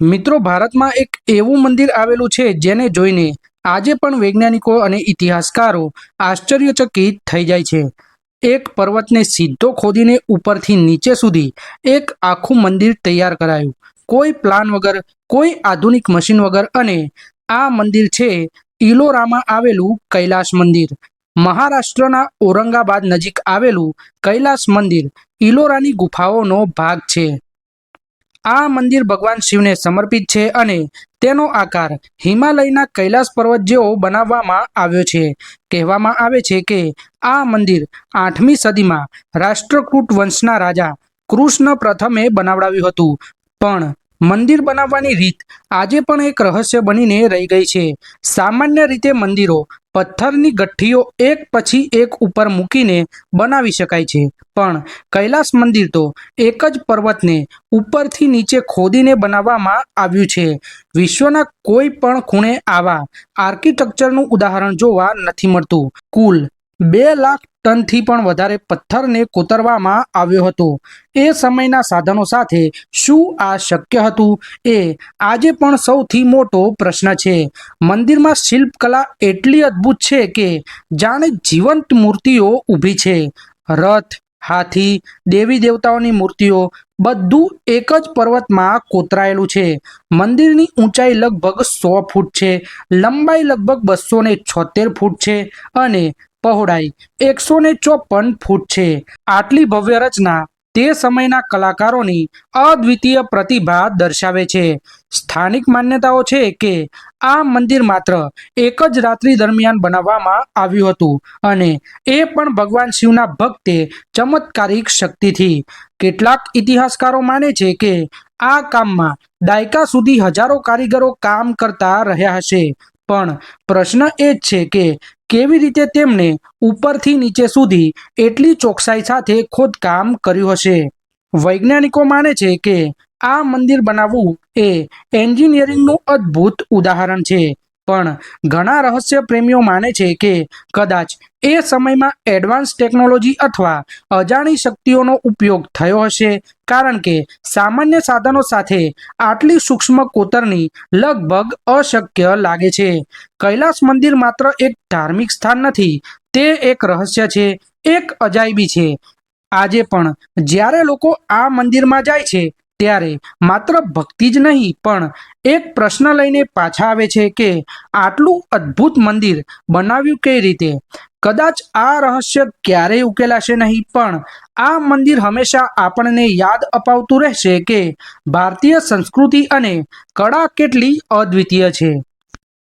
મિત્રો, ભારતમાં એક એવું મંદિર આવેલું છે જેને જોઈને આજે પણ વૈજ્ઞાનિકો અને ઇતિહાસકારો આશ્ચર્યચકિત થઈ જાય છે. એક પર્વતને સીધો ખોદીને ઉપરથી નીચે સુધી એક આખું મંદિર તૈયાર કરાયું. કોઈ પ્લાન વગર, કોઈ આધુનિક મશીન વગર અને આ મંદિર છે ઇલોરામાં આવેલું કૈલાશ મંદિર. મહારાષ્ટ્રના ઔરંગાબાદ નજીક આવેલું કૈલાશ મંદિર ઇલોરાની ગુફાઓનો ભાગ છે. આ મંદિર ભગવાન શિવને સમર્પિત છે અને તેનો આકાર હિમાલયના કૈલાસ પર્વત જેવો બનાવવામાં આવ્યો છે. કહેવામાં આવે છે કે આ મંદિર આઠમી સદીમાં રાષ્ટ્રકૂટ વંશના રાજા કૃષ્ણ પ્રથમે બનાવડાવ્યું હતું. પણ મંદિર બનાવવાની રીત આજે પણ એક રહસ્ય બનીને રહી ગઈ છે. સામાન્ય રીતે મંદિરો પથ્થરની ગઠ્ઠીઓ એક પછી એક ઉપર મૂકીને બનાવી શકાય છે. પણ કૈલાસ મંદિર તો એક જ પર્વતને ઉપરથી નીચે ખોદીને બનાવવામાં આવ્યું છે. વિશ્વના કોઈ પણ ખૂણે આવા આર્કિટેક્ચરનું ઉદાહરણ જોવા નથી મળતું. કુલ બે લાખ ટનથી પણ વધારે પથ્થરને કોતરવામાં આવ્યો હતો. એ સમયના સાધનો સાથે શું આ શક્ય હતું એ આજે પણ સૌથી મોટો પ્રશ્ન છે. મંદિરમાં શિલ્પકલા એટલી અદ્ભુત છે કે જાણે જીવંત મૂર્તિઓ ઊભી છે. રથ હાથી, દેવી દેવતાઓની મૂર્તિઓ બધું એક જ પર્વતમાં કોતરાયેલું છે. મંદિરની ઊંચાઈ લગભગ સો ફૂટ છે, લંબાઈ લગભગ બસો ને છોતેર ફૂટ છે અને પહોળાઈ એકસો ને ચોપન ફૂટ છે. આટલી ભવ્ય રચના તે સમયના કલાકારોની અદ્વિતીય પ્રતિભા દર્શાવે છે. સ્થાનિક માન્યતાઓ છે કે આ મંદિર માત્ર એક જ રાત્રિ દરમિયાન બનાવવામાં આવ્યું હતું અને એ પણ ભગવાન શિવના ભક્તે ચમત્કારિક શક્તિથી. કેટલાક ઇતિહાસકારો માને છે કે આ કામમાં દાયકા સુધી હજારો કારીગરો કામ કરતા રહ્યા હશે. પણ પ્રશ્ન એ જ છે કે કેવી રીતે તેમણે ઉપરથી નીચે સુધી એટલી ચોકસાઈ સાથે ખોદકામ કર્યું હશે? વૈજ્ઞાનિકો માને છે કે આ મંદિર બનાવવું એ એન્જિનિયરિંગનું અદ્ભુત ઉદાહરણ છે, પણ ઘણા રહસ્ય પ્રેમીઓ માને છે કે કદાચ એ સમયમાં એડવાન્સ ટેકનોલોજી અથવા અજાણી શક્તિઓનો ઉપયોગ થયો હશે કારણ કે સામાન્ય સાધનો સાથે આટલી સૂક્ષ્મ કોતરણી લગભગ અશક્ય લાગે છે. કૈલાસ મંદિર માત્ર એક ધાર્મિક સ્થાન નથી, તે એક રહસ્ય છે, એક અજાયબી છે. આજે પણ જ્યારે લોકો આ મંદિરમાં જાય છે, ત્યારે માત્ર ભક્તિ જ નહીં, પણ એક પ્રશ્ન લઈને પાછા આવે છે કે આટલું અદ્ભુત મંદિર બનાવ્યું કઈ રીતે? કદાચ આ રહસ્ય ક્યારેય ઉકેલાશે નહીં, પણ આ મંદિર હંમેશા આપણને યાદ અપાવતું રહેશે કે ભારતીય સંસ્કૃતિ અને કળા કેટલી અદ્વિતીય છે.